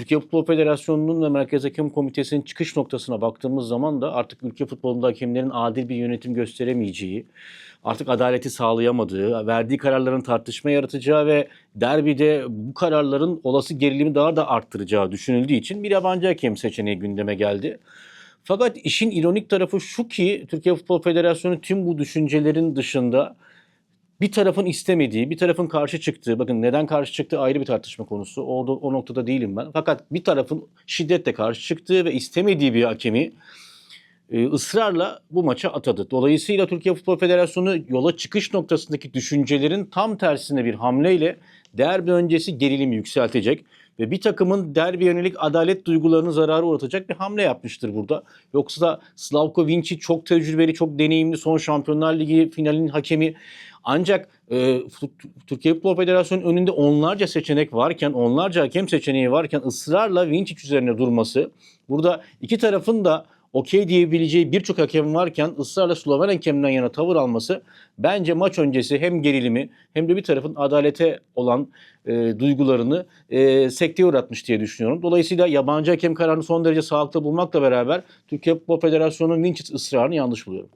Türkiye Futbol Federasyonu'nun ve Merkez Hakem Komitesi'nin çıkış noktasına baktığımız zaman da artık ülke futbolunda hakemlerin adil bir yönetim gösteremeyeceği, artık adaleti sağlayamadığı, verdiği kararların tartışma yaratacağı ve derbide bu kararların olası gerilimi daha da arttıracağı düşünüldüğü için bir yabancı hakem seçeneği gündeme geldi. Fakat işin ironik tarafı şu ki Türkiye Futbol Federasyonu tüm bu düşüncelerin dışında bir tarafın istemediği, bir tarafın karşı çıktığı, bakın neden karşı çıktığı ayrı bir tartışma konusu. O, da- o noktada değilim ben. Fakat bir tarafın şiddetle karşı çıktığı ve istemediği bir hakemi e, ısrarla bu maça atadı. Dolayısıyla Türkiye Futbol Federasyonu yola çıkış noktasındaki düşüncelerin tam tersine bir hamleyle derbi öncesi gerilimi yükseltecek ve bir takımın derbi yönelik adalet duygularını zarara uğratacak bir hamle yapmıştır burada. Yoksa Slavko Vinci çok tecrübeli, çok deneyimli son Şampiyonlar Ligi finalinin hakemi. Ancak e, Türkiye Futbol Federasyonu'nun önünde onlarca seçenek varken, onlarca hakem seçeneği varken ısrarla Vinci üzerine durması, burada iki tarafın da okey diyebileceği birçok hakem varken ısrarla Sloven hakemden yana tavır alması bence maç öncesi hem gerilimi hem de bir tarafın adalete olan e, duygularını e, sekteye uğratmış diye düşünüyorum. Dolayısıyla yabancı hakem kararını son derece sağlıklı bulmakla beraber Türkiye Futbol Federasyonu'nun Vinicius ısrarını yanlış buluyorum.